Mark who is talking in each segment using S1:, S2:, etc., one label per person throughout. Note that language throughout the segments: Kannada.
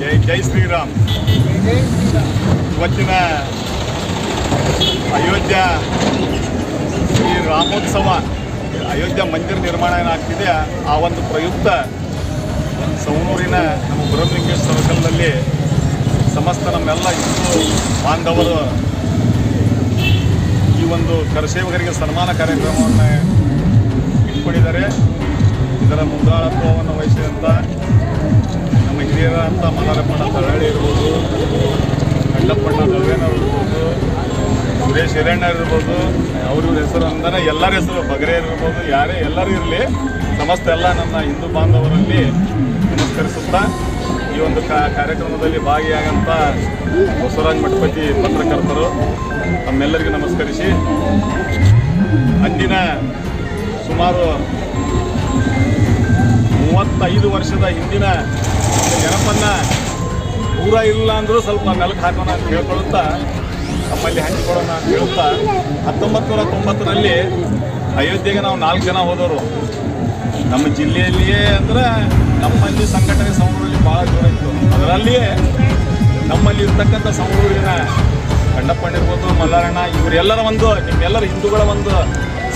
S1: ಜೈ ಜೈ ಶ್ರೀರಾಮ್. ಇವತ್ತಿನ ಅಯೋಧ್ಯ ಶ್ರೀ ರಾಮೋತ್ಸವ, ಅಯೋಧ್ಯ ಮಂದಿರ ನಿರ್ಮಾಣ ಏನಾಗ್ತಿದೆ, ಆ ಒಂದು ಪ್ರಯುಕ್ತ ಸವಣೂರಿನ ನಮ್ಮ ಬ್ರಹ್ಮಲಿಂಗೇಶ್ ಸರ್ಕಲ್ನಲ್ಲಿ ಸಮಸ್ತ ನಮ್ಮೆಲ್ಲ ಹಿಂದೂ ಬಾಂಧವರು ಈ ಒಂದು ಕರಸೇವಕರಿಗೆ ಸನ್ಮಾನ ಕಾರ್ಯಕ್ರಮವನ್ನು ಇಟ್ಕೊಂಡಿದ್ದಾರೆ. ಇದರ ಮುಂದಾಳತ್ವವನ್ನು ವಹಿಸಿದಂಥ ನಮ್ಮ ಅಂತ ತರಳಿ ಇರ್ಬೋದು. ಕಳ್ಳಪ್ಪಣ್ಣ ದಳವೇನವ್ರು ಇರ್ಬೋದು. ಸುರೇಶ್ ಹಿರಣ್ಣ ಇರ್ಬೋದು. ಅವ್ರ ಹೆಸರು ಅಂದರೆ ಎಲ್ಲರ ಹೆಸರು ಬಗರೆ ಇರ್ಬೋದು. ಯಾರೇ ಎಲ್ಲರೂ ಇರಲಿ, ಸಮಸ್ತ ಎಲ್ಲ ನನ್ನ ಹಿಂದೂ ಬಾಂಧವರಲ್ಲಿ ನಮಸ್ಕರಿಸುತ್ತಾ ಈ ಒಂದು ಕಾರ್ಯಕ್ರಮದಲ್ಲಿ ಭಾಗಿಯಾಗಂಥ ಬಸವರಾಜ್ ಮಠಪತಿ ಪತ್ರಕರ್ತರು ತಮ್ಮೆಲ್ಲರಿಗೂ ನಮಸ್ಕರಿಸಿ ಅಂದಿನ ಸುಮಾರು ಮೂವತ್ತೈದು ವರ್ಷದ ಹಿಂದಿನ ನೆನಪನ್ನು ಊರ ಇಲ್ಲ ಅಂದರೂ ಸ್ವಲ್ಪ ನೆಲಕ್ಕೆ ಹಾಕೋಣ ಅಂತ ಹೇಳ್ಕೊಳುತ್ತಾ ನಮ್ಮಲ್ಲಿ ಹಂಚಿಕೊಡೋಣ ಅಂತ ಹೇಳ್ತಾ ಹತ್ತೊಂಬತ್ತು ನೂರ ತೊಂಬತ್ತರಲ್ಲಿ ಅಯೋಧ್ಯೆಗೆ ನಾವು ನಾಲ್ಕು ಜನ ಹೋದವರು. ನಮ್ಮ ಜಿಲ್ಲೆಯಲ್ಲಿಯೇ ಅಂದ್ರೆ ನಮ್ಮಲ್ಲಿ ಸಂಘಟನೆ ಸಮೂಹದಲ್ಲಿ ಭಾಳ ಇತ್ತು ಅದರಲ್ಲಿಯೇ ನಮ್ಮಲ್ಲಿ ಇರ್ತಕ್ಕಂಥ ಸಮೂಹಿನ ಕಂಡಪ್ಪಣ್ಣ ಇರ್ಬೋದು, ಮಲ್ಲಾರಣ್ಣ, ಇವರೆಲ್ಲರ ಒಂದು, ನಿಮ್ಮೆಲ್ಲರ ಹಿಂದೂಗಳ ಒಂದು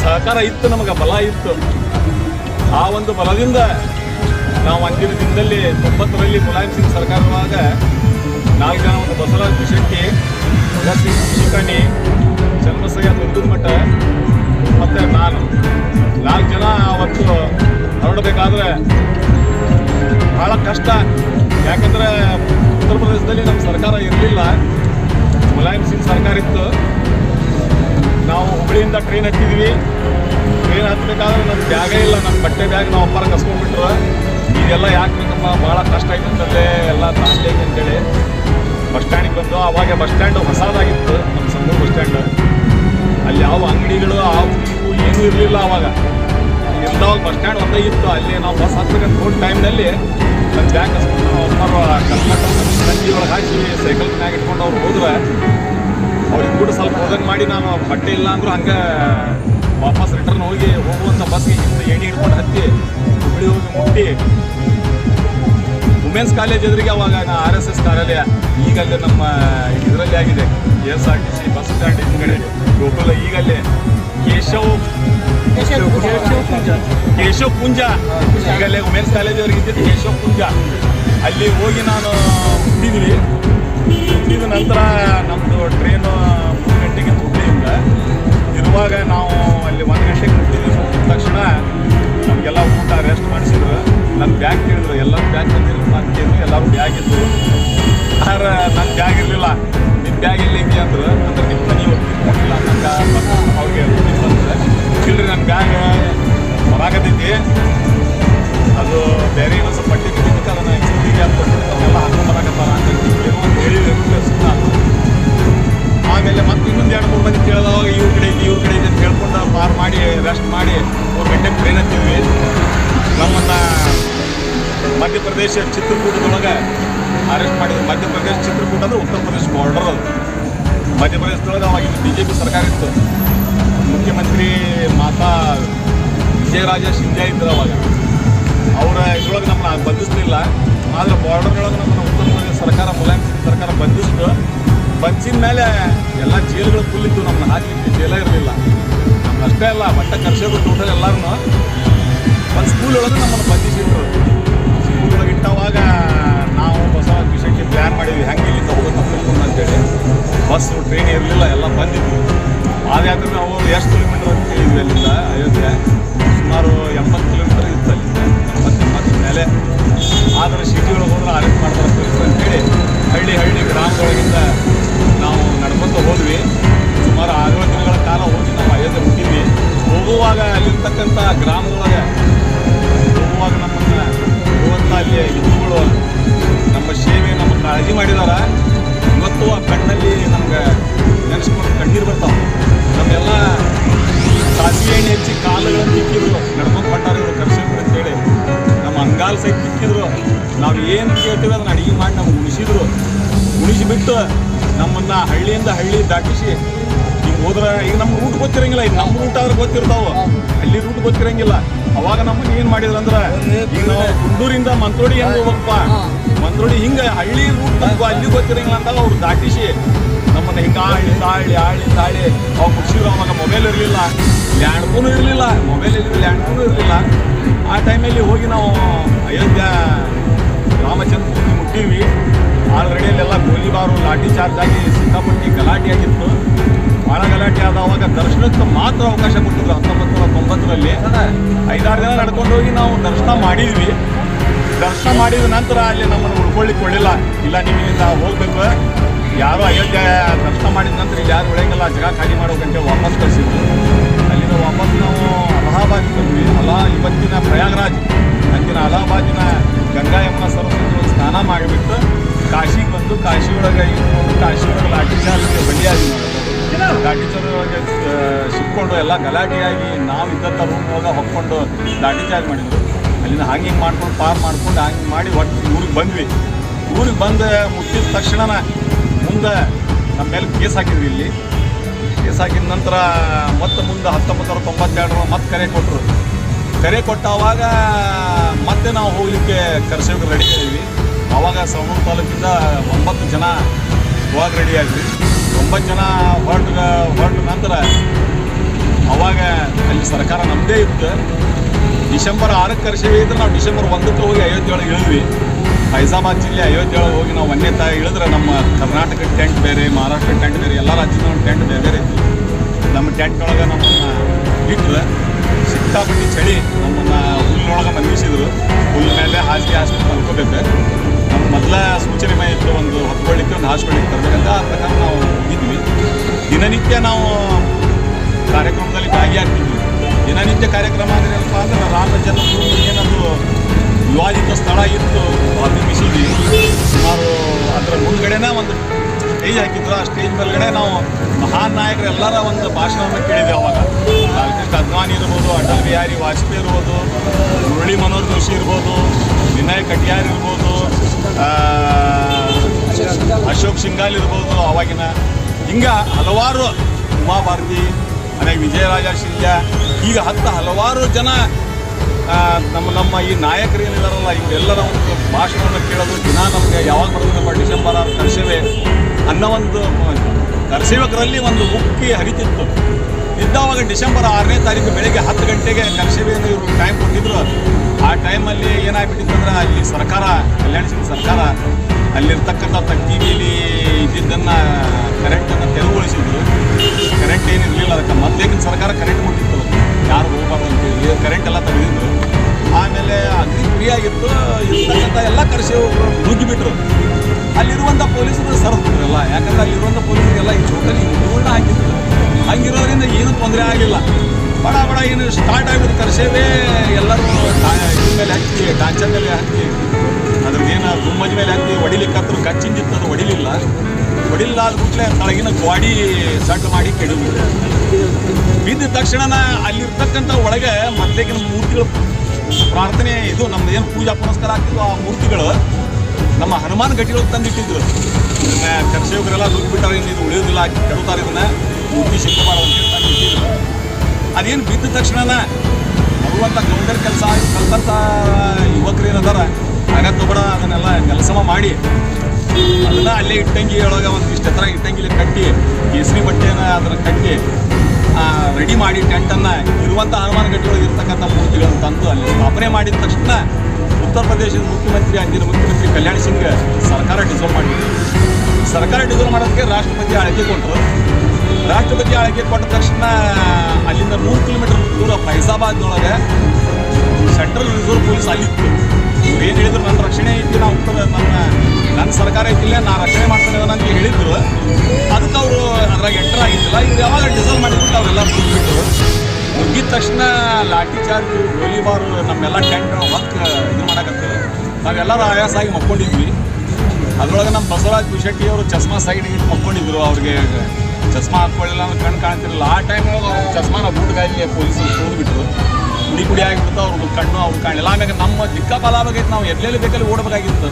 S1: ಸಹಕಾರ ಇತ್ತು, ನಮಗೆ ಬಲ ಇತ್ತು. ಆ ಒಂದು ಬಲದಿಂದ ನಾವು ಅಂದಿನ ದಿನದಲ್ಲಿ ತೊಂಬತ್ತರಲ್ಲಿ ಮುಲಾಯಂ ಸಿಂಗ್ ಸರ್ಕಾರವಾಗ ನಾಲ್ಕು ಜನ ಒಂದು ಬಸವರಾಜ ಶೆಟ್ಟಿ ಭಗತ್ ಸಿಂಗ್ ಶಿಕಣಿ ಚನ್ನಬಸಯ್ಯ, ದುರ್ಗದ ಮಠ, ಮತ್ತು ನಾನು ನಾಲ್ಕು ಜನ ಅವತ್ತು ಹೊರಡಬೇಕಾದ್ರೆ ಭಾಳ ಕಷ್ಟ. ಯಾಕಂದರೆ ಉತ್ತರ ಪ್ರದೇಶದಲ್ಲಿ ನಮ್ಮ ಸರ್ಕಾರ ಇರಲಿಲ್ಲ. ಮುಲಾಯಂ ಸಿಂಗ್ ಸರ್ಕಾರ ಇತ್ತು. ನಾವು ಹುಬ್ಬಳ್ಳಿಯಿಂದ ಟ್ರೈನ್ ಹತ್ತಿದ್ವಿ. ಟ್ರೈನ್ ಹತ್ತಬೇಕಾದ್ರೆ ನಮ್ಮ ಬ್ಯಾಗೇ ಇಲ್ಲ. ನಮ್ಮ ಬಟ್ಟೆ ಬ್ಯಾಗ್ ನಾವು ಅಪ್ಪಾರ ಕಸ್ಕೊಂಡ್ಬಿಟ್ರು. ಇದೆಲ್ಲ ಯಾಕೆ ಬೇಕಮ್ಮ ಭಾಳ ಕಷ್ಟ ಆಯ್ತಂತಲ್ಲೇ ಎಲ್ಲ ತಾಂಡ್ಲಿಗೆ ಅಂತೇಳಿ ಬಸ್ ಸ್ಟ್ಯಾಂಡಿಗೆ ಬಂದು ಅವಾಗ ಬಸ್ ಸ್ಟ್ಯಾಂಡ್ ಹೊಸದಾಗಿತ್ತು, ನಮ್ಮ ಸಂಗೂರು ಬಸ್ ಸ್ಟ್ಯಾಂಡ್. ಅಲ್ಲಿ ಯಾವ ಅಂಗಡಿಗಳು, ಆ ಏನೂ ಇರಲಿಲ್ಲ ಅವಾಗ ಇಲ್ದವಾಗ ಬಸ್ ಸ್ಟ್ಯಾಂಡ್ ಒಂದೇ ಇತ್ತು. ಅಲ್ಲಿ ನಾವು ಬಸ್ ಹತ್ಬೇಕಂತ ಹೋದ ಟೈಮ್ನಲ್ಲಿ ನನ್ನ ಬ್ಯಾಂಕ್ ಅಷ್ಟು ಅಪ್ಪಾರು ಕರ್ನಾಟಕ ಒಳಗೆ ಹಾಕಿ ಸೈಕಲ್ ಮ್ಯಾಗ ಇಟ್ಕೊಂಡು ಅವ್ರು ಹೋದ್ರೆ. ಅವ್ರಿಗೆ ಕೂಡ ಸ್ವಲ್ಪ ಹೋದಂಗೆ ಮಾಡಿ ನಾನು ಬಟ್ಟೆ ಇಲ್ಲ ಅಂದ್ರೂ ಹಂಗೆ ವಾಪಸ್ ರಿಟರ್ನ್ ಹೋಗಿ ಹೋಗುವಂಥ ಬಸ್ಗೆ ಎಣ್ಣೆ ಹಿಡ್ಕೊಂಡು ಹತ್ತಿ ಹೋಗಿ ಮುಟ್ಟಿ. ವುಮೆನ್ಸ್ ಕಾಲೇಜ್ ಎದುರಿಗೆ ಅವಾಗ ನಾ ಆರ್ ಎಸ್ ಎಸ್ ಕಾರ್ಯಾಲಯ ಈಗಲ್ಲೇ ನಮ್ಮ ಇದರಲ್ಲಿ ಆಗಿದೆ. K S R T C bus stand ಹಿಂದ್ಗಡೆ. ಗೋಕುಲ ಈಗಲ್ಲೇ. ಕೇಶವ್. ಕೇಶವ್ ಪುಂಜ. ಈಗಲ್ಲೇ ವುಮೆನ್ಸ್ ಕಾಲೇಜ್ ಅವ್ರಿಗೆ ಇದ್ದಿದ್ದು ಕೇಶವ್ ಪುಂಜ. ಅಲ್ಲಿ ಹೋಗಿ ನಾನು ಹುಟ್ಟಿದ್ವಿ ಹುಟ್ಟಿದ ನಂತರ ನಮ್ಮದು ಟ್ರೈನು ಮೂರು ಗಂಟೆಗೆ ಹುಟ್ಟಿಯಿಂದ ಇರುವಾಗ ನಾವು ಅಲ್ಲಿ ಒಂದು ಗಂಟೆಗೆ ಹುಟ್ಟಿದ ತಕ್ಷಣ ನಮಗೆಲ್ಲ ಊಟ ರೆಸ್ಟ್ ಮಾಡಿಸಿದ್ರು. ನನ್ನ ಬ್ಯಾಗ್ ಕೇಳಿದ್ರು, ಎಲ್ಲ ಬ್ಯಾಗ್ ಬಂದಿಲ್ಲ. ಅಂತ ಕೇಳಿದ್ರು ಎಲ್ಲರೂ ಬ್ಯಾಗ್ ಇತ್ತು. ಆದ್ರೆ ನನ್ನ ಬ್ಯಾಗ್ ಇರಲಿಲ್ಲ. ನಿಮ್ಮ ಬ್ಯಾಗ್ ಎಲ್ಲಿ ಐತಿ ಅಂದ್ರೆ ಅಂದ್ರೆ ನಿಮ್ಮ ನೀವು ಕೊಟ್ಟಿಲ್ಲ ನಂಗೆ ಅವ್ರಿಗೆ ಇಲ್ರಿ ನನ್ನ ಬ್ಯಾಗ್ ಹೊರಾಗತೈತಿ. ಅದು ಬೇರೆ ಏನೋ ಸ್ವಲ್ಪ ಪಟ್ಟಿ ಅದನ್ನು ಎಕ್ಸ್ಟಿಗೆ ಅಂತ ಅವೆಲ್ಲ ಹಾಕೊಂಡು ಬರಾಕತ್ತಾರ ಅಂತ ಹೇಳಿ ಸುಮ್ಮನೆ. ಆಮೇಲೆ ಮತ್ತೆ ಇನ್ನೊಂದು ಎರಡು ಮೂರು ಮಂದಿ ಕೇಳಿದವಾಗ ಇವ್ರ ಕಡೆ ಐತಿ ಇವ್ರ ಕಡೆ ಐತಿ ಅಂತ ಹೇಳ್ಕೊಂಡು ಪಾರ್ ಮಾಡಿ ರೆಸ್ಟ್ ಮಾಡಿ ಒಂದು ಗಂಟೆಗೆ ಟ್ರೈನ್ ಹತ್ತಿದ್ವಿ. ನಮ್ಮನ್ನು ಮಧ್ಯಪ್ರದೇಶ ಚಿತ್ರಕೂಟದೊಳಗೆ ಅರೆಸ್ಟ್ ಮಾಡಿದ್ರು. ಮಧ್ಯಪ್ರದೇಶ ಚಿತ್ರಕೂಟ ಅಂದ್ರೆ ಉತ್ತರ ಪ್ರದೇಶ ಬಾರ್ಡರ್ ಅದು. ಮಧ್ಯಪ್ರದೇಶದೊಳಗೆ ಅವಾಗ ಬಿ ಜೆ ಪಿ ಸರ್ಕಾರ ಇತ್ತು. ಮುಖ್ಯಮಂತ್ರಿ ಮಾತಾ ವಿಜಯರಾಜ ಶಿಂದೆ ಇದ್ದರು ಅವಾಗ. ಅವರ ಇದ್ರೊಳಗೆ ನಮ್ಮನ್ನ ಬಂಧಿಸಲಿಲ್ಲ. ಆದರೆ ಬಾರ್ಡರ್ನೊಳಗೆ ನಮ್ಮನ್ನು ಉತ್ತರ ಪ್ರದೇಶ ಸರ್ಕಾರ, ಮುಲಾಯಂ ಸರ್ಕಾರ ಬಂಧಿಸಿತು. ಬಂಚಿದ ಮೇಲೆ ಎಲ್ಲ ಜೀಲ್ಗಳು ಫುಲ್ಲಿತ್ತು ನಮ್ಮನ್ನ ಹಾಕಲಿಕ್ಕೆ ಜೈಲ ಇರಲಿಲ್ಲ. ನಮ್ಗೆ ಅಷ್ಟೇ ಅಲ್ಲ, ಬಟ್ಟೆ ಕರ್ಸೋದು ಟೋಟಲ್ ಎಲ್ಲರೂ ಒಂದು ಸ್ಕೂಲ್ ಒಳಗೆ ನಮ್ಮನ್ನು ಬಂಧಿಸಿದ್ರು. ಸ್ಕೂಲ್ ಒಳಗೆ ಇಟ್ಟವಾಗ ನಾವು ಹೊಸ ವಿಷಯಕ್ಕೆ ಪ್ಲ್ಯಾನ್ ಮಾಡಿದ್ವಿ. ಹೆಂಗೆ ಇಲ್ಲಿಂದ ಹೋಗೋದು ತಪ್ಪಿಕೊಂಡು ಅಂತೇಳಿ. ಬಸ್ಸು ಟ್ರೈನ್ ಇರಲಿಲ್ಲ, ಎಲ್ಲ ಬಂದಿದ್ವಿ. ಪಾದಯಾತ್ರೆ ನಾವು ಎಷ್ಟು ಕಿಲೋಮೀಟರ್ ಅಂತ ಕೇಳಿದ್ವಿ ಅಲ್ಲಿಂದ? ಅಯೋಧ್ಯೆ. ಸುಮಾರು ಎಂಬತ್ತು ಕಿಲೋಮೀಟರ್ ಇತ್ತು ಅಲ್ಲಿಂದ. ಎಂಬತ್ತು ಎಂಬತ್ತು ಮೇಲೆ. ಆದರೆ ಸಿಟಿ ಒಳಗೆ ಹೋದ್ರೆ ಅರೆಸ್ಟ್ ಮಾಡ್ತಾರೆ ಅಂತೇಳಿ ಹಳ್ಳಿ ಹಳ್ಳಿ ಗ್ರಾಮದೊಳಗಿಂದ ನಾವು ನಡ್ಕೊತ ಹೋದ್ವಿ. ಸುಮಾರು ಆರೇಳು ದಿನಗಳ ಕಾಲ ಹೋಗಿ ನಾವು ಅಯೋಧ್ಯೆ ಹುಟ್ಟಿದ್ವಿ. ಹೋಗುವಾಗ ಅಲ್ಲಿರ್ತಕ್ಕಂಥ ಗ್ರಾಮದೊಳಗೆ ಹೋಗುವಾಗ ನಮ್ಮನ್ನು ಹೋಗುವಂಥ ಅಲ್ಲಿ ಹಿಂದೂಗಳು ನಮ್ಮ ಸೇವೆ ನಮ್ಮ ಕಾಳಜಿ ಮಾಡಿದಾರ. ಇವತ್ತು ಆ ಕಣ್ಣಲ್ಲಿ ನಮ್ಗೆ ನೆನೆಸ್ಕೊಂಡು ಕಣ್ಣೀರು ಬರ್ತಾವೆ. ನಮ್ಮೆಲ್ಲ ಸಾಸಿವೆ ಎಣ್ಣೆ ಹೆಚ್ಚಿ ಕಾಲುಗಳನ್ನು ತಿಕ್ಕಿದ್ರು. ನಡ್ಕೊಂಡು ಬಂದಾರ ಇವರು ಕರ್ಸಿದ್ರು ಅಂತೇಳಿ ನಮ್ಮ ಅಂಗಾಲ್ ಸಹಿತ ತಿಕ್ಕಿದ್ರು. ನಾವು ಏನು ಕೇಳ್ತೀವಿ ಅದನ್ನ ಅಡುಗೆ ಮಾಡಿ ನಮ್ಗೆ ಉಣಿಸಿದ್ರು. ಉಣಿಸಿಬಿಟ್ಟು ನಮ್ಮನ್ನ ಹಳ್ಳಿಯಿಂದ ಹಳ್ಳಿ ದಾಟಿಸಿ ಈಗ ಹೋದ್ರೆ ಈಗ ನಮ್ಮ ರೂಟ್ ಗೊತ್ತಿರಂಗಿಲ್ಲ, ಈಗ ನಮ್ಮ ರೂಟ್ ಆದ್ರೆ ಗೊತ್ತಿರ್ತಾವ. ಹಳ್ಳಿ ರೂಟ್ ಗೊತ್ತಿರಂಗಿಲ್ಲ. ಅವಾಗ ನಮ್ಮನ್ನ ಏನು ಮಾಡಿದ್ರು ಅಂದ್ರೆ, ಈಗ ನಾವು ಗುಂಡೂರಿಂದ ಮಂತ್ರೋಡಿ ಹೆಂಗ್ ಹೋಗಪ್ಪ ಮಂತ್ರೋಡಿ ಹಿಂಗೆ ಹಳ್ಳಿ ರೂಟ್ ನಮ್ಗೆ ಅಲ್ಲಿ ಗೊತ್ತಿರಂಗಿಲ್ಲ ಅಂದಾಗ ಅವ್ರು ದಾಟಿಸಿ, ನಮ್ಮನ್ನ ಹಿಂಗೆ ಆಳಿ, ತಾಳಿ ಆಳಿ, ತಾಳಿ ಅವ್ರು ಮುಗಿಸಿದ್ರು ಅವಾಗ ಮೊಬೈಲ್ ಇರಲಿಲ್ಲ ಲ್ಯಾಂಡ್ ಫೋನು ಇರಲಿಲ್ಲ ಮೊಬೈಲ್ ಇರಲಿಲ್ಲ ಲ್ಯಾಂಡ್ ಫೋನು ಇರಲಿಲ್ಲ. ಆ ಟೈಮಲ್ಲಿ ಹೋಗಿ ನಾವು ಅಯೋಧ್ಯ ನಡ್ಕೊಂಡು ಹೋಗಿ ನಾವು ದರ್ಶನ ಮಾಡಿದ್ವಿ. ದರ್ಶನ ಮಾಡಿದ ನಂತರ ಅಲ್ಲಿ ನಮ್ಮನ್ನು ಉಳ್ಕೊಳ್ಳಿಕ್ಕೆ ಕೊಡಲಿಲ್ಲ ಇಲ್ಲ ನೀವು ಇಲ್ಲಿಂದ ಹೋಗ್ಬೇಕು. ಯಾರು ಅಯೋಧ್ಯೆ ದರ್ಶನ ಮಾಡಿದ ನಂತರ ಇಲ್ಲಿ ಯಾರು ಉಳಿಯಂಗಿಲ್ಲ. ಜಗ ಖಾಲಿ ಮಾಡೋಕಂತೆ ವಾಪಸ್ ಕಳಿಸಿದ್ವಿ. ಅಲ್ಲಿಂದ ವಾಪಸ್ ನಾವು ಅಲಹಾಬಾದ್ ಬಂದ್ವಿ. ಅಲ ಇವತ್ತಿನ ಪ್ರಯಾಗ್ರಾಜ್. ಅಂದಿನ ಅಲಹಾಬಾದಿನ ಗಂಗಾ ಯಮುನಾ ಸರಸ್ವತಿ ಸ್ನಾನ ಮಾಡಿಬಿಟ್ಟು ಕಾಶಿಗೆ ಬಂದು ಕಾಶಿ ಒಳಗೆ ಕಾಶಿ ಒಳಗೆ ಲಾಠಿ ಚಾರ್ಜ್ಗೆ ಬಲಿಯಾಗಿ ಆ, ಸಿಕ್ಕೊಂಡು ಎಲ್ಲ ಗಲಾಟೆಯಾಗಿ ನಾವು ಇದ್ದಂಥ ರೂಮ್ ಒಳಗೆ ಹೊಕ್ಕೊಂಡು ಲಾಠಿ ಚಾರ್ಜ್ ಮಾಡಿದ್ರು. ಅಲ್ಲಿಂದ ಹಂಗೆ ಮಾಡ್ಕೊಂಡು ಪಾರ್ ಮಾಡ್ಕೊಂಡು ಹಂಗೆ ಮಾಡಿ ಒಟ್ಟು ಊರಿಗೆ ಬಂದ್ವಿ. ಊರಿಗೆ ಬಂದು ಮುಟ್ಟಿದ ತಕ್ಷಣ ಮುಂದೆ ನಮ್ಮ ಮೇಲೆ ಕೇಸ್ ಹಾಕಿದ್ವಿ ಇಲ್ಲಿ. ಕೇಸ್ ಹಾಕಿದ ನಂತರ ಮತ್ತೆ ಮುಂದೆ ಹತ್ತೊಂಬತ್ತು ಸಾವಿರದ ತೊಂಬತ್ತೆರಡರ ಮತ್ತೆ ಕರೆ ಕೊಟ್ಟರು ಕರೆ ಕೊಟ್ಟಾವಾಗ ಮತ್ತೆ ನಾವು ಹೋಗ್ಲಿಕ್ಕೆ ಕರ್ಸೋಕೆ ರೆಡಿ ಆಗಿದ್ವಿ. ಆವಾಗ ಸವಣೂರು ತಾಲೂಕಿಂದ ಒಂಬತ್ತು ಜನ ಹೋಗಿ ರೆಡಿ ಆದ್ವಿ ಒಂಬತ್ತು ಜನ ಹೊರಟ ಹೊರಟ ನಂತರ ಅವಾಗ ಅಲ್ಲಿ ಸರ್ಕಾರ ನಮ್ಮದೇ ಇತ್ತು. ಡಿಸೆಂಬರ್ ಆರಕ್ಕೆ ಕರ್ಸೇವಿ ಇದ್ರೆ ನಾವು ಡಿಸೆಂಬರ್ ಒಂದಕ್ಕೆ ಹೋಗಿ ಅಯೋಧ್ಯೆ ಒಳಗೆ ಇಳಿದ್ವಿ. ಫೈಜಾಬಾದ್ ಜಿಲ್ಲೆ ಅಯೋಧ್ಯೆ ಒಳಗೆ ಹೋಗಿ ನಾವು ಒಂದೇ ತಾಯಿ ಇಳಿದ್ರೆ ನಮ್ಮ ಕರ್ನಾಟಕ ಟೆಂಟ್ ಬೇರೆ, ಮಹಾರಾಷ್ಟ್ರ ಟೆಂಟ್ ಬೇರೆ, ಎಲ್ಲ ರಾಜ್ಯದ ಟೆಂಟ್ ಬೇರೆ ಬೇರೆ ಇತ್ತು. ನಮ್ಮ ಟೆಂಟ್ ಒಳಗೆ ನಮ್ಮನ್ನು ಇಟ್ಟರೆ ಸಿಕ್ಕಾಪಟ್ಟಿ ಚಳಿ ನಮ್ಮನ್ನು ಹುಲ್ಲೊಳಗೆ ಮಲಗಿಸಿದ್ರು ಹುಲ್ ಮೇಲೆ ಹಾಸಿಗೆ ಹಾಸಿಗೆ ಮಲ್ಕೋಬೇಕು ಮೊದಲ ಸೂಚನೆ ಮೇಲೆ ಒಂದು ಹೊತ್ಕೊಳ್ಳಿಕ್ಕೆ ಒಂದು ಹಾಸ್ಪಿಟಲ್ಗೆ ತರಬೇಕಂತ ಆ ಪ್ರಕಾರ ನಾವು ಇದ್ವಿ ದಿನನಿತ್ಯ ನಾವು ಕಾರ್ಯಕ್ರಮದಲ್ಲಿ ಭಾಗಿಯಾಗ್ತಿದ್ವಿ. ದಿನನಿತ್ಯ ಕಾರ್ಯಕ್ರಮ ಅಂದ್ರೆ ಏನಪ್ಪ ಅಂದ್ರೆ ರಾಮ ಜನ್ಮಭೂಮಿ ಏನದು ವಿವಾದಿತ ಸ್ಥಳ ಇತ್ತು ಅಭಿಮಿಸಿದ್ವಿ ಮಸೀದಿ ಸುಮಾರು ಅದರ ಮುಂದ್ಗಡೆನೇ ಒಂದು ಸ್ಟೇಜ್ ಹಾಕಿದ್ರು. ಆ ಸ್ಟೇಜ್ ಮೇಲ್ಗಡೆ ನಾವು ಮಹಾನ್ ನಾಯಕರು ಎಲ್ಲರ ಒಂದು ಭಾಷಣವನ್ನು ಕೇಳಿದ್ವಿ ಅವಾಗ. ಲಾಲ್ಕೃಷ್ಣ ಅದ್ವಾನಿ ಇರ್ಬೋದು, ಅಟಲ್ ಬಿಹಾರಿ ವಾಜಪೇಯಿ ಇರ್ಬೋದು, ಮುರಳಿ ಮನೋಹರ್ ಜೋಶಿ ಇರ್ಬೋದು, ವಿನಯ್ ಕಟಿಯಾರ್ ಇರ್ಬೋದು ಅಶೋಕ್ ಸಿಂಗಾಲ್ ಇರ್ಬೋದು, ಅವಾಗಿನ ಹಿಂಗ ಹಲವಾರು ಉಮಾ ಭಾರತಿ ಆಮೇಲೆ ವಿಜಯರಾಜ ಶಿಲ್ಯ, ಈಗ ಹತ್ತು ಹಲವಾರು ಜನ ನಮ್ಮ ನಮ್ಮ ಈ ನಾಯಕರು ಏನಿದ್ದಾರಲ್ಲ ಇವರೆಲ್ಲರ ಒಂದು ಭಾಷಣವನ್ನು ಕೇಳೋದು, ದಿನ ನಮಗೆ ಯಾವಾಗ ಬರ್ತದೆ ನಮ್ಮ ಡಿಸೆಂಬರ್ ಆರು ಕರ್ಸೇವೆ ಅನ್ನೋ ಒಂದು, ಕರ್ಸೇವಕರಲ್ಲಿ ಒಂದು ಉಕ್ಕಿ ಹರಿತಿತ್ತು. ಇದ್ದಾವಾಗ ಡಿಸೆಂಬರ್ ಆರನೇ ತಾರೀಕು ಬೆಳಗ್ಗೆ ಹತ್ತು ಗಂಟೆಗೆ ಕರ್ಸೇವೆಯನ್ನು ಇವರು ಟೈಮ್ ಕೊಟ್ಟಿದ್ರು. ಆ ಟೈಮಲ್ಲಿ ಏನಾಗ್ಬಿಟ್ಟಿತ್ತು ಅಂದ್ರೆ ಅಲ್ಲಿ ಸರ್ಕಾರ, ಕಲ್ಯಾಣ ಸಿಂಗ್ ಸರ್ಕಾರ ಅಲ್ಲಿರ್ತಕ್ಕಂಥ ಟಿವಿಲಿ ಇದ್ದಿದ್ದನ್ನು ಕರೆಂಟನ್ನು ತೆರವುಗೊಳಿಸಿದ್ರು. ಕರೆಂಟ್ ಏನಿರಲಿಲ್ಲ ಅದಕ್ಕೆ ಮೊದ್ಲೇಕ ಸರ್ಕಾರ ಕರೆಂಟ್ ಕೊಟ್ಟಿತ್ತು ಯಾರು ಹೋಗ್ಬಾರ್ದು ಅಂತೇಳಿ ಕರೆಂಟ್ ಎಲ್ಲ ತೆಗೆದಿದ್ರು. ಆಮೇಲೆ ಅಗ್ನಿ ಫ್ರೀ ಆಗಿತ್ತು ಇರ್ತಕ್ಕಂಥ ಎಲ್ಲ ಕರೆಸಿ ನುಗ್ಗಿಬಿಟ್ರು ಅಲ್ಲಿರುವಂಥ ಪೊಲೀಸರು ಸರಿದ್ರಲ್ಲ ಯಾಕಂದ್ರೆ ಅಲ್ಲಿರುವಂಥ ಪೊಲೀಸರಿಗೆಲ್ಲ ಈ ಚೌಕಲ್ಲಿ ಮುಳ್ಳ ಹಾಕಿದ್ರು. ಹಂಗಿರೋದ್ರಿಂದ ಏನೂ ತೊಂದರೆ ಆಗಿಲ್ಲ. ಬಡ ಬಡ ಏನು ಸ್ಟಾರ್ಟ್ ಆಗಿಬಿಟ್ಟು ಕರ್ಸೇವೆ. ಎಲ್ಲರೂ ಇದ್ರ ಮೇಲೆ ಹಾಕಿ ಟಾಂಚರ್ ಮೇಲೆ ಹಾಕಿ. ಅದ್ರದ್ದೇನು ಗುಮ್ಮಜ್ ಮೇಲೆ ಹಾಕಿ, ಹೊಡಿಲಿಕ್ಕೆ ಹತ್ರ ಕಚ್ಚಿಂದಿತ್ತು ಅದು ಹೊಡಿಲಿಲ್ಲ. ಹೊಡಿಲಿಲ್ಲ ಕೂಡಲೇ ತಳಗಿನ ಗಾಡಿ ಸಡ್ಡು ಮಾಡಿ ಕೆಡವಿದ್ರು ಬಿದ್ದ ತಕ್ಷಣ ಅಲ್ಲಿರ್ತಕ್ಕಂಥ ಒಳಗೆ ಮೊದಲಿಗಿನ ಮೂರ್ತಿಗಳು, ಪ್ರಾರ್ಥನೆ ಇದು, ನಮ್ದು ಏನು ಪೂಜಾ ಪುನಸ್ಕಾರ ಆಗ್ತಿದ್ವು ಆ ಮೂರ್ತಿಗಳು, ನಮ್ಮ ಹನುಮಾನ್ ಗಟ್ಟಿಗಳು ತಂದಿಟ್ಟಿದ್ರು. ಕರ್ಸೇವಕರೆಲ್ಲ ದುಡ್ಬಿಟ್ಟಾರೆ ಇನ್ನು ಇದು ಉಳಿಯೋದಿಲ್ಲ ಕೆಡುತ್ತಾರೆ ಇದನ್ನ. ಮೂರ್ತಿ ಶಿಕ್ಷಣ ಮಾಡೋದು ಅದೇನು ಬಿದ್ದ ತಕ್ಷಣ ಬರುವಂಥ ಗೌಂಡರ್ ಕೆಲಸ ಕಲ್ತಂಥ ಯುವಕರು ಏನದಾರ? ಆಗತ್ತ ಕೂಡ ಅದನ್ನೆಲ್ಲ ಕೆಲಸಮ ಮಾಡಿ. ಅದನ್ನ ಅಲ್ಲೇ ಇಟ್ಟಂಗಿ ಒಳಗೆ ಒಂದು ಇಷ್ಟು ಹತ್ರ ಇಟ್ಟಂಗಿಲಿ ಕಟ್ಟಿ, ಕೇಸರಿ ಬಟ್ಟೆನ ಅದನ್ನು ಕಟ್ಟಿ ರೆಡಿ ಮಾಡಿ ಟೆಂಟನ್ನು ಇರುವಂಥ ಹನುಮಾನ್ ಗಟ್ಟಿ ಒಳಗೆ ಇರ್ತಕ್ಕಂಥ ಮೂರ್ತಿಗಳನ್ನು ತಂದು ಅಲ್ಲಿ ಸ್ಥಾಪನೆ ಮಾಡಿದ ತಕ್ಷಣ ಉತ್ತರ ಪ್ರದೇಶದ ಮುಖ್ಯಮಂತ್ರಿ ಅಂದಿನ ಮುಖ್ಯಮಂತ್ರಿ ಕಲ್ಯಾಣ್ ಸಿಂಗ್ ಸರ್ಕಾರ ಡಿಸೋಲ್ವ್ ಮಾಡಿದ್ರು. ಸರ್ಕಾರ ಡಿಸೋಲ್ವ್ ಮಾಡೋದಕ್ಕೆ ರಾಷ್ಟ್ರಪತಿ ಅಳತೆ ಕೊಟ್ಟರು ರಾಷ್ಟ್ರಪತಿ ಆಳ್ಕೆ ಕೊಟ್ಟ ತಕ್ಷಣ ಅಲ್ಲಿಂದ ನೂರು ಕಿಲೋಮೀಟರ್ ದೂರ ಫೈಜಾಬಾದ್ನೊಳಗೆ ಸೆಂಟ್ರಲ್ ರಿಸರ್ವ್ ಪೊಲೀಸ್ ಅಲ್ಲಿತ್ತು ಇವ್ರು ಏನು ಹೇಳಿದ್ರು? ನನ್ನ ರಕ್ಷಣೆ ಐತಿ, ನಾವು ನನ್ನ ನನ್ನ ಸರ್ಕಾರ ಐತಿಲ್ಲ ನಾ ರಕ್ಷಣೆ ಮಾಡ್ತೇನೆ ಅಂತ ಹೇಳಿದ್ರು. ಅದಕ್ಕೆ ಅವರು ಅದ್ರಾಗ ಎಂಟರ್ ಆಗಿದ್ದಿಲ್ಲ. ಇವ್ರು ಯಾವಾಗ ಡಿಸಲ್ವ್ ಮಾಡಿಬಿಟ್ಟು ಅವರೆಲ್ಲ ಮುಗಿದ್ಬಿಟ್ಟು ಮುಗಿದ ತಕ್ಷಣ ಲಾಠಿ ಚಾರ್ಜ್ ಗೋಲಿಬಾರು ನಮ್ಮೆಲ್ಲ ಟೆಂಟ್ ಹೊತ್ತ ಇದು ಮಾಡಕತ್ತಾರೆ ನಾವೆಲ್ಲರೂ ಆಯಾಸ ಆಗಿ ಮಕ್ಕೊಂಡಿದ್ವಿ. ಅದ್ರೊಳಗೆ ನಮ್ಮ ಬಸವರಾಜ್ ಬಿಶೆಟ್ಟಿ ಅವರು ಚಸ್ಮಾ ಸೈಡ್ ಇಟ್ಟು ಮಕ್ಕೊಂಡಿದ್ರು. ಅವ್ರಿಗೆ ಚಸ್ಮಾ ಹಾಕೊಳ್ಳಿಲ್ಲ ಅಂದ್ರೆ ಕಣ್ಣು ಕಾಣ್ತಿರಲಿಲ್ಲ. ಆ ಟೈಮ್ ಒಳಗೆ ಅವ್ರು ಚಸ್ಮಾನ ಬೂಟ್ಗಾಯಿಗೆ ಪೊಲೀಸರು ಸೋದ್ಬಿಟ್ರು ಕುಡಿ ಕುಡಿ ಆಗಿಬಿಡ್ತು ಅವ್ರ ಕಣ್ಣು, ಅವ್ರು ಕಾಣಿಲ್ಲ ಆಮೇಲೆ ನಮ್ಮ ದಿಕ್ಕಾಪಾಲಾಗೈತೆ ನಾವು ಎಲ್ಲೆಲ್ಲಿ ಬೇಕಲ್ಲಿ ಓಡಬೇಕಾಗಿತ್ತು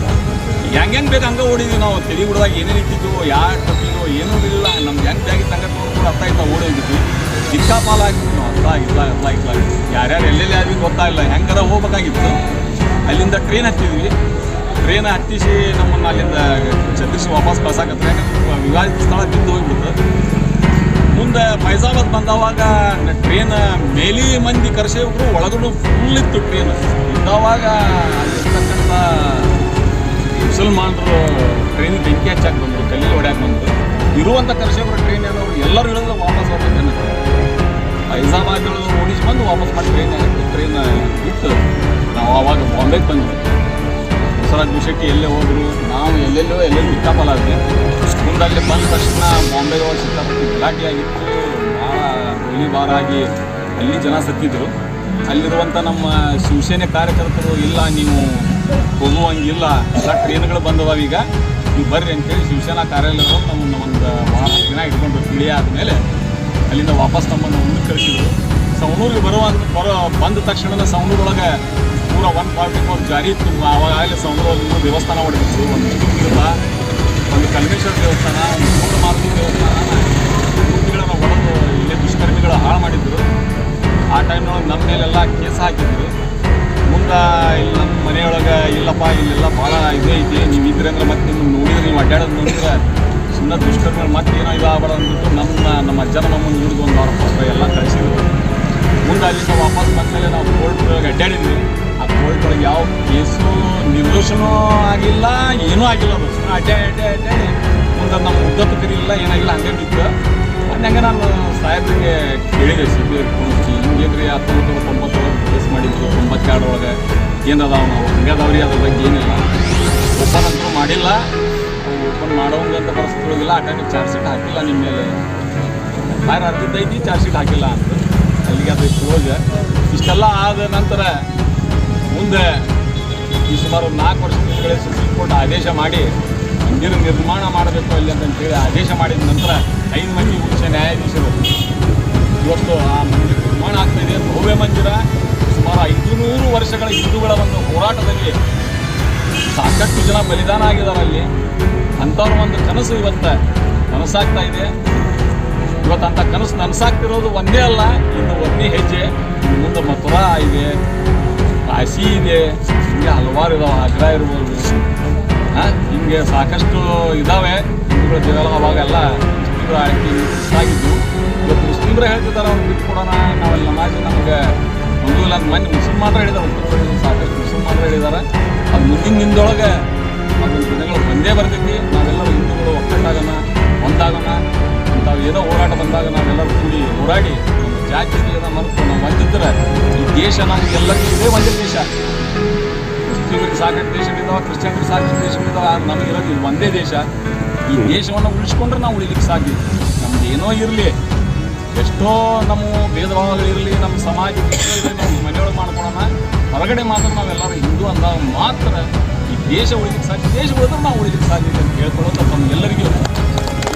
S1: ಹೆಂಗೆ ಹೆಂಗೆ ಬೇಕು ಹಂಗೆ ಓಡಿದ್ವಿ ನಾವು. ತೆರಿಗೆ ಹುಡ್ದಾಗ ಏನೇನು ಇಟ್ಟಿದ್ವು, ಯಾರು ತಪ್ಪಿದ್ವು ಏನೂ ಇಲ್ಲ ನಮ್ಗೆ ಹೆಂಗೆ ಬ್ಯಾಗಿತ್ತು ಹಂಗೆ ಅರ್ಥ ಆಯ್ತಾ ನಾವು ಓಡೋಗಿದ್ವಿ ದಿಕ್ಕಾಪಾಲ ಆಗಿಬಿಟ್ಟು ನಾವು ಅರ್ಥ ಇಲ್ಲ ಅರ್ಥ ಇಲ್ಲ ಯಾರ್ಯಾರು ಎಲ್ಲೆಲ್ಲಿ ಆದ್ವಿ ಗೊತ್ತಾಗಿಲ್ಲ ಹೆಂಗಾರ ಹೋಗ್ಬೇಕಾಗಿತ್ತು. ಅಲ್ಲಿಂದ ಟ್ರೈನ್ ಹತ್ತಿದ್ವಿ. ಟ್ರೈನ್ ಹತ್ತಿಸಿ ನಮ್ಮನ್ನು ಅಲ್ಲಿಂದ ಚಂದ್ರಿಸಿ ವಾಪಸ್ ಕಳ್ಸಾಕತ್ರೆ ಯಾಕಂದ್ರೆ ವಿವಾದಿತ ಸ್ಥಳ ಬಿದ್ದು ಹೋಗ್ಬಿಡ್ತು. ಮುಂದೆ ಫೈಜಾಬಾದ್ ಬಂದವಾಗ ಟ್ರೈನ್ ಮೇಲಿ ಮಂದಿ ಕರ್ಸೇವ್ರು ಒಳಗಡೆ ಫುಲ್ ಇತ್ತು ಟ್ರೈನ್ ಇದ್ದಾವಾಗ ಮುಸಲ್ಮಾನರು ಟ್ರೈನ್ ಬೆಂಕಿ ಹಚ್ಚಾಕ್ ಬಂದರು ಕಲ್ಲಿ ಹೊಡ್ಯಾಕ್ ಬಂದರು. ಇರುವಂಥ ಕರ್ಸೇವ್ರ ಟ್ರೈನ್ ಏನೋ ಎಲ್ಲರೂ ಇಳಿದ್ರೆ ವಾಪಸ್ ಹೋಗ್ಬೇಕೇನು ಫೈಜಾಬಾದ್ ಇಳಿದ್ರು ಓಡಿಸಿ ಬಂದು ವಾಪಸ್ ಮಾಡಿ ಟ್ರೈನ್ ಟ್ರೈನ್ ಇತ್ತು. ನಾವು ಆವಾಗ ಬಾಂಬೆಗೆ ಬಂದ್ವಿ. ಹೊಸರಾಜ್ ಶೆಟ್ಟಿ ಎಲ್ಲೇ ಹೋದ್ರು, ನಾವು ಎಲ್ಲೆಲ್ಲೋ ಎಲ್ಲೆಲ್ಲಿ ಬಿಟ್ಟಾಪಲ್ಲ ಆದ್ವಿ ಮುಂದೆ ಅಲ್ಲಿ ಬಂದ ತಕ್ಷಣ ಬಾಂಬೆಗೆ ಹೋಗಿ ಸಿಕ್ಕಾಪಟ್ಟಿ ಗಲಾಟೆ ಆಗಿತ್ತು. ಭಾಳ ಗೋಲಿಬಾರ ಆಗಿ ಅಲ್ಲಿ ಜನ ಸತ್ತಿದ್ರು. ಅಲ್ಲಿರುವಂಥ ನಮ್ಮ ಶಿವಸೇನೆ ಕಾರ್ಯಕರ್ತರು, ಇಲ್ಲ ನೀವು ಹೋಗುವಂಗಿಲ್ಲ ಎಲ್ಲ ಟ್ರೈನ್ಗಳು ಬಂದವ ಈಗ, ನೀವು ಬರ್ರಿ ಅಂತೇಳಿ ಶಿವಸೇನಾ ಕಾರ್ಯಾಲಯದವರು ನಮ್ಮನ್ನು ಒಂದು ಭಾಳ ದಿನ ಇಟ್ಕೊಂಡು ತಿಳಿ ಆದಮೇಲೆ ಅಲ್ಲಿಂದ ವಾಪಸ್ ನಮ್ಮನ್ನು ಮುಂದಕ್ಕೆ ಕಳಿಸಿದ್ರು ಸವಣೂರಿಗೆ ಬರುವ, ಬರೋ ಬಂದ ತಕ್ಷಣ ಸವಣೂರೊಳಗೆ ಪೂರ ಒನ್ ಫಾರ್ಟಿ ಫೋರ್ ಜಾರಿ ಇತ್ತು. ಆವಾಗಲೇ ಮೂರು ದೇವಸ್ಥಾನ ಹೊಡೆದಿತ್ತು ಒಂದು ಮುತ್ತುಗಿಲ್ಲ ಒಂದು ಕಲ್ಮೇಶ್ವರ ದೇವಸ್ಥಾನ ಒಂದು ಮೂರು ಮಾರುತಿ ದೇವಸ್ಥಾನ, ಮೂರ್ತಿಗಳನ್ನು ಹೊಡೆದು ಇಲ್ಲೇ ದುಷ್ಕರ್ಮಿಗಳು ಹಾಳು ಮಾಡಿದ್ರು. ಆ ಟೈಮ್ನೊಳಗೆ ನಮ್ಮ ಮೇಲೆಲ್ಲ ಕೇಸ್ ಹಾಕಿದ್ರು. ಮುಂದೆ ಇಲ್ಲಿ ನಮ್ಮ ಮನೆಯೊಳಗೆ, ಇಲ್ಲಪ್ಪ, ಇಲ್ಲೆಲ್ಲ ಭಾಳ ಇದೇ ಐತಿ ನೀವು ಇದ್ರೆ ಅಂದ್ರೆ ಮತ್ತೆ ನಿಮ್ಮ ನೋಡಿದ್ರೆ, ನೀವು ಅಡ್ಡಾಡೋದು ನೋಡಿದ್ರೆ ಸುಮ್ಮನೆ ದುಷ್ಕರ್ಮಿಗಳು ಮತ್ತೆ ಏನೋ ಇದಾಗಬಾರ್ದು ಅಂದ್ಬಿಟ್ಟು ನಮ್ಮ ನಮ್ಮ ಅಜ್ಜನ ನಮ್ಮನ್ನು ಹಿಡಿದು ಒಂದು ವಾರ ಎಲ್ಲ ಕಳಿಸಿದ್ರು. ಮುಂದೆ ಅಲ್ಲಿಂದ ವಾಪಸ್ ಬಂದಮೇಲೆ ನಾವು ಕೋರ್ಟ್ ಅಡ್ಡಾಡಿದ್ವಿ ಒಳಗೆ ಯಾವ ಕೇಸು ನಿರ್ದೋಷನೂ ಆಗಿಲ್ಲ, ಏನೂ ಆಗಿಲ್ಲ ಅದು. ಸುಮ್ಮನೆ ಅಡ್ಡೆ ಅಡ್ಡೆ ಅಡ್ಡೆ ಮುಂದೆ ನಮ್ಮ ಉದ್ದತ್ತು ಕರಿಲಿಲ್ಲ ಏನಾಗಿಲ್ಲ, ಹಂಗೆ ಮೊನ್ನೆ ಹಂಗೆ ನಾನು ಸಾಹೇಬ್ರಿಗೆ ಕೇಳಿದೆ ಸಿ ಬಿ ಐ ಹಿಂಗೇನ್ರಿ ಹತ್ತೊಂಬತ್ತು ತೊಂಬತ್ತೊಳಗೆ ಕೇಸ್ ಮಾಡಿದ್ರು ತೊಂಬತ್ತೆರಡರೊಳಗೆ ಏನದಾವ ನಾವು ಹಂಗದವ್ರಿ ಅದ್ರ ಬಗ್ಗೆ ಏನಿಲ್ಲ. ಓಪನ್ ಅಂತೂ ಮಾಡಿಲ್ಲ. ಓಪನ್ ಮಾಡೋಂಗಂತ ಪರಿಸ್ಥಿತಿ ಒಳಗಿಲ್ಲ ಆ ಟೈಮಿಗೆ ಚಾರ್ಜ್ ಶೀಟ್ ಹಾಕಿಲ್ಲ ನಿಮ್ಮ ಮೇಲೆ. ಬಾಯ್ರ ಅರ್ಧದ್ದೈತಿ ಚಾರ್ಜ್ ಶೀಟ್ ಹಾಕಿಲ್ಲ ಅಂತ ಅಲ್ಲಿಗೆ ಅದು ಕ್ಲೋಸ್ ಇಷ್ಟೆಲ್ಲ ಆದ ನಂತರ ಮುಂದೆ ಈ ಸುಮಾರು ನಾಲ್ಕು ವರ್ಷದ ಹಿಂದ್ಗಡೆ ಸುಪ್ರೀಂ ಕೋರ್ಟ್ ಆದೇಶ ಮಾಡಿ ಮಂದಿರ ನಿರ್ಮಾಣ ಮಾಡಬೇಕು ಅಲ್ಲಿ ಅಂತಂತೇಳಿ ಆದೇಶ ಮಾಡಿದ ನಂತರ ಐದು ಮಂದಿ ಮುಖ್ಯ ನ್ಯಾಯಾಧೀಶರು ಇವತ್ತು ಆ ಮಂದಿರ ನಿರ್ಮಾಣ ಆಗ್ತಾ ಇದೆ. ಭವ್ಯ ಮಂದಿರ. ಸುಮಾರು ಐದುನೂರು ವರ್ಷಗಳ ಹಿಂದೂಗಳ ಒಂದು ಹೋರಾಟದಲ್ಲಿ ಸಾಕಷ್ಟು ಜನ ಬಲಿದಾನ ಆಗಿದ್ದಾರೆ ಅಲ್ಲಿ. ಅಂಥವ್ರ ಒಂದು ಕನಸು ಇವತ್ತು ಕನಸಾಗ್ತಾ ಇದೆ. ಇವತ್ತು ಅಂತ ಕನಸು ನನಸಾಗ್ತಿರೋದು ಒಂದೇ ಅಲ್ಲ, ಇನ್ನು ಒಂದೇ ಹೆಜ್ಜೆ ಮುಂದೆ ಮಥುರಾ ಇದೆ. ಕಾಶಿ ಇದೆ ಹಿಂಗೆ ಹಲವಾರು ಇದಾವೆ ಆಗ್ರಾ ಇರ್ಬೋದು. ಹಿಂಗೆ ಸಾಕಷ್ಟು ಇದ್ದಾವೆ ಹಿಂದೂಗಳ ದೇವಾಲ ಅವಾಗೆಲ್ಲ ಮುಸ್ಲಿಮರ ಹಾಕಿ ಆಗಿದ್ದು ಇವತ್ತು ಮುಸ್ಲಿಮರೇ ಹೇಳ್ತಿದ್ದಾರೆ, ಅವ್ರು ಬಿಟ್ಟು ಕೊಡೋಣ. ನಾವೆಲ್ಲ ಮಾಡಿ ನಮಗೆ ಒಂದು ಇಲ್ಲ ಮನೆ ಮುಸಲ್ಮಾನರು ಹೇಳಿದ್ದಾರೆ, ಉತ್ತರ ಪ್ರದೇಶ ಸಾಕಷ್ಟು ಮುಸಲ್ಮಾನರು ಹೇಳಿದ್ದಾರೆ. ಅದು ಮುಂದಿನ ದಿನದೊಳಗೆ ಅದೊಂದು ದಿನಗಳು ಬಂದೇ ಬರ್ತೈತಿ. ನಾವೆಲ್ಲರೂ ಹಿಂದೂಗಳು ಒಕ್ಕಟ್ಟಾಗೋಣ ಒಂದಾಗೋಣ. ಇಂಥವು ಏನೋ ಹೋರಾಟ ಬಂದಾಗ ನಾವೆಲ್ಲರೂ ಕೂಡಿ ಹೋರಾಡಿ ನಮ್ಮ ಜಾತಿ ಭೇದ ಮರೆತು ನಾವು ಒಂದಿದ್ರೆ ಈ ದೇಶ ನಮಗೆಲ್ಲರಿಗೂ ಇದೇ ಒಂದೇ ದೇಶ. ಮುಸ್ಲಿಮರಿಗೆ ಸಾಕಷ್ಟು ದೇಶಗಳಿದ್ದಾವೆ ಕ್ರಿಶ್ಚಿಯನ್ರಿಗೆ ಸಾಕಷ್ಟು ದೇಶಗಳಿದ್ದಾವೆ ನಮಗಿರೋದು ಇಲ್ಲಿ ಒಂದೇ ದೇಶ. ಈ ದೇಶವನ್ನು ಉಳಿಸ್ಕೊಂಡ್ರೆ ನಾವು ಉಳಿಲಿಕ್ಕೆ ಸಾಧ್ಯ. ನಮ್ದು ಏನೋ ಇರಲಿ. ಎಷ್ಟೋ ನಮ್ಮ ಭೇದ ಭಾವಗಳಿರಲಿ ನಮ್ಮ ಸಮಾಜ ಮನೆಯೊಳಗೆ ಮಾಡ್ಕೊಳೋಣ. ಹೊರಗಡೆ ಮಾತ್ರ ನಾವೆಲ್ಲರೂ ಹಿಂದೂ ಅಂದಾಗ ಮಾತ್ರ ಈ ದೇಶ ಉಳಿಲಿಕ್ಕೆ ಸಾಧ್ಯ. ದೇಶ ಉಳಿದ್ರೆ ನಾವು ಉಳಿಲಿಕ್ಕೆ ಸಾಧ್ಯ ಅಂತ ಹೇಳ್ಕೊಳ್ಳೋದು ತಮ್ಗೆಲ್ಲರಿಗೂ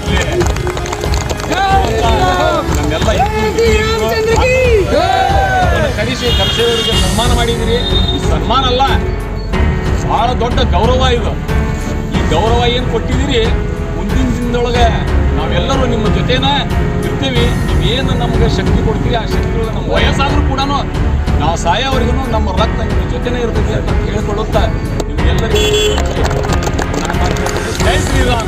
S1: ಇಲ್ಲೇ ನಮ್ಮೆಲ್ಲ ಕರೆಸಿ ಕರೆಸಿದವರಿಗೆ ಸನ್ಮಾನ ಮಾಡಿದಿರಿ ಈ ಸನ್ಮಾನ ಅಲ್ಲ ಬಹಳ ದೊಡ್ಡ ಗೌರವ ಇದು ಈ ಗೌರವ ಏನು ಕೊಟ್ಟಿದ್ದೀರಿ ಮುಂದಿನ ದಿನದೊಳಗೆ ನಾವೆಲ್ಲರೂ ನಿಮ್ಮ ಜೊತೆನ ಇರ್ತೀವಿ ನೀವೇನು ನಮಗೆ ಶಕ್ತಿ ಕೊಡ್ತೀವಿ ಆ ಶಕ್ತಿ ಒಳಗೆ ನಮ್ಮ ವಯಸ್ಸಾದರೂ ಕೂಡ ನಾವು ಸಾಯೋವರೆಗೂ ನಮ್ಮ ರಕ್ತ ನಿಮ್ಮ ಜೊತೆನೇ ಇರ್ತೈತಿ ಅಂತ ಹೇಳ್ಕೊಳ್ಳುತ್ತಾ ನಿಮ್ಗೆಲ್ಲರಿಗೂ ಜಯ ಶ್ರೀರಾಮ್.